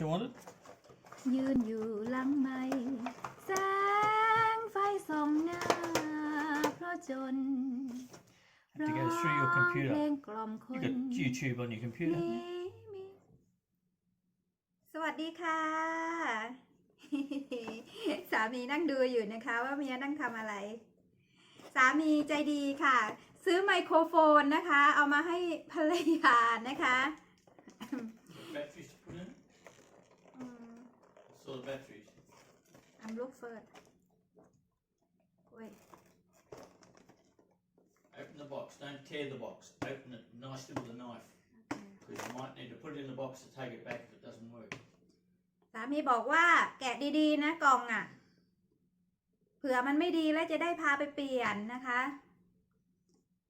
You want it? ยืนอยู่หลังไม่แสงไฟส่องหน้าเพราะจน Have to go through your ร้องเพล computer. งกล่อมค You น got YouTube on your computer. มีมี สวัสดีค่ะ สามีนั่งดูอยู่นะคะ ว่าเมียนั่งทำอะไร สามีใจดีค่ะ ซื้อไมโครโฟนนะคะ เอามาให้ภรรยานะคะ Batteries to put in? อืม Saw the batteries. I'm look first wait Open the box. Don't tear the box. Open it nicely with a knife. Because you might need to put it in the box to take it back if it doesn't work. สามีบอกว่าแกะดีๆ นะกล่องอะ่ะ เผื่อมันไม่ดีแล้วจะได้พาไปเปลี่ยนนะคะ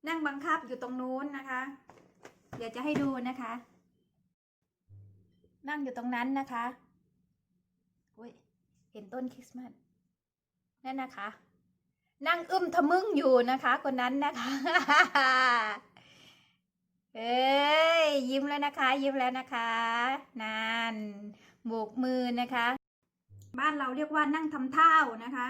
นั่งบังคับอยู่ตรงนู้นนะคะ เดี๋ยวจะให้ดูนะคะ นั่งอยู่ตรงนั้นนะคะ เว้ยเห็นต้นคริสต์มาสนั่นนะคะ นั่งอึ้มทะมึงอยู่นะคะ คนนั้นนะคะ เอ้ยยิ้มแล้วนะคะ ยิ้มแล้วนะคะนานโบกมือนะคะ บ้านเราเรียกว่านั่งทำเท่านะคะ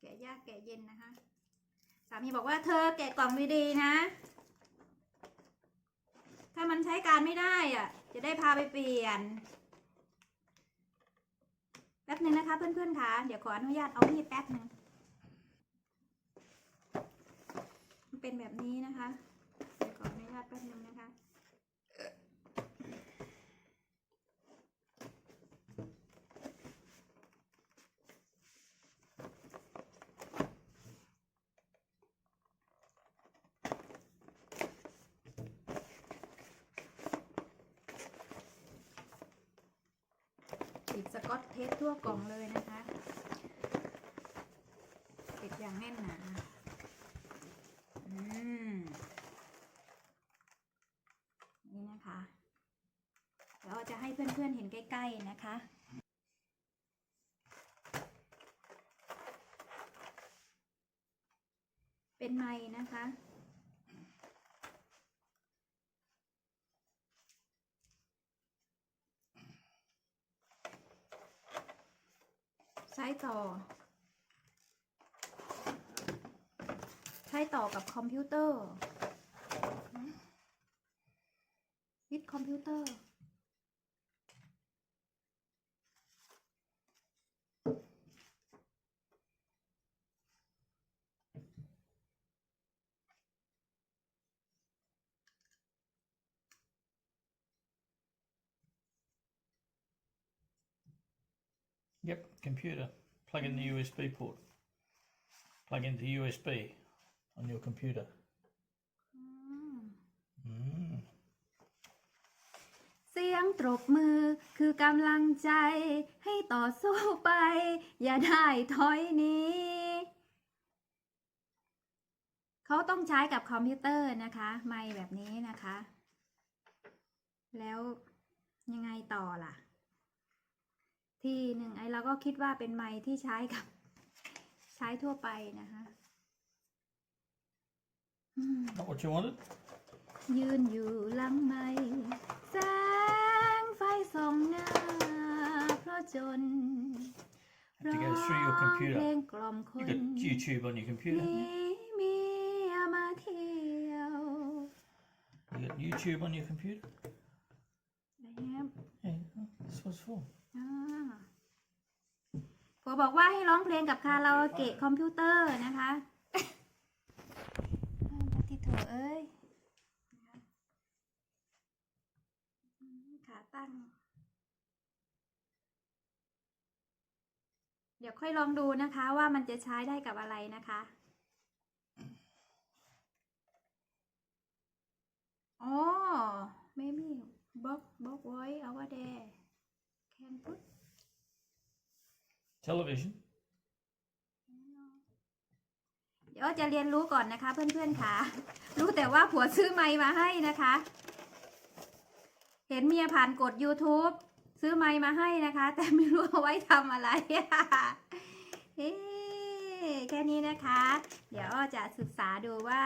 แกะยากแกะเย็นนะคะ สามีบอกว่าเธอแกะกล่องดีๆนะ ถ้ามันใช้การไม่ได้อะ จะได้พาไปเปลี่ยน แป๊บหนึ่งนะคะเพื่อนๆค่ะเดี๋ยวขออนุญาตเอามีดแป๊บหนึ่งมันเป็นแบบนี้นะคะ เดี๋ยวขออนุญาตแป๊บหนึ่งนะคะ ดสกอตเทปทั่วกล่องเลยนะคะ ติดอย่างแน่นหนาอืมนี่นะคะเดี๋ยวจะให้เพื่อนๆเห็นใกล้ๆนะคะเป็นไม้นะคะ ต่อ ใช้ต่อกับคอมพิวเตอร์ วิดคอมพิวเตอร์ Yep, computer. Plug in the USB port. Plug into USB on your computer. อืม Mm. เสียงตรบมือคือกำลังใจให้ต่อสู้ไป อย่าได้ถอยหนี้ เขาต้องใช้กับคอมพิวเตอร์นะคะ ไมค์แบบนี้นะคะ แล้วยังไงต่อล่ะ ที่หนึ่งไอ้เราก็คิดว่าเป็นไมค์ที่ใช้กับ ใช้ทั่วไปนะคะอืม Not what you wanted? ยืนอยู่หลังไม่แสงไฟส่องหน้าเพราะจน Have to go through your ร้องเพล computer. งกล่อมค You น got YouTube on your มี computer. เมียมาเที่ยว You got YouTube on your computer? นะครับ Yeah, that's what it's for. ผัวบอกว่าให้ร้องเพลงกับคาราโอเกะคอมพิวเตอร์นะคะอ้าวปฏิโถเอ้ยขาตั้ง เดี๋ยวค่อยลองดูนะคะว่ามันจะใช้ได้กับอะไรนะคะอ๋อ maybe box box voice over there can put Television. เดี๋ยวจะเรียนรู้ก่อนนะคะ เพื่อนๆค่ะ รู้แต่ว่าผัวซื้อไมค์มาให้นะคะ เห็นเมียผ่านกด YouTube ซื้อไมค์มาให้นะคะ แต่ไม่รู้เอาไว้ทำอะไรเอ๊ะแค่นี้นะคะ เดี๋ยวอ้อจะศึกษาดูว่า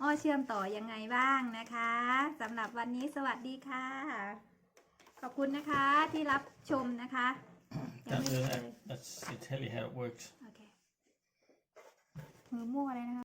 อ้อเชื่อมต่อยังไงบ้างนะคะสำหรับวันนี้สวัสดีค่ะ ขอบคุณนะคะที่รับชมนะคะ ยัง Don't ไม่ do เค that. ย That's to tell you how it works. โอเคมือมั่วเลยนะคะ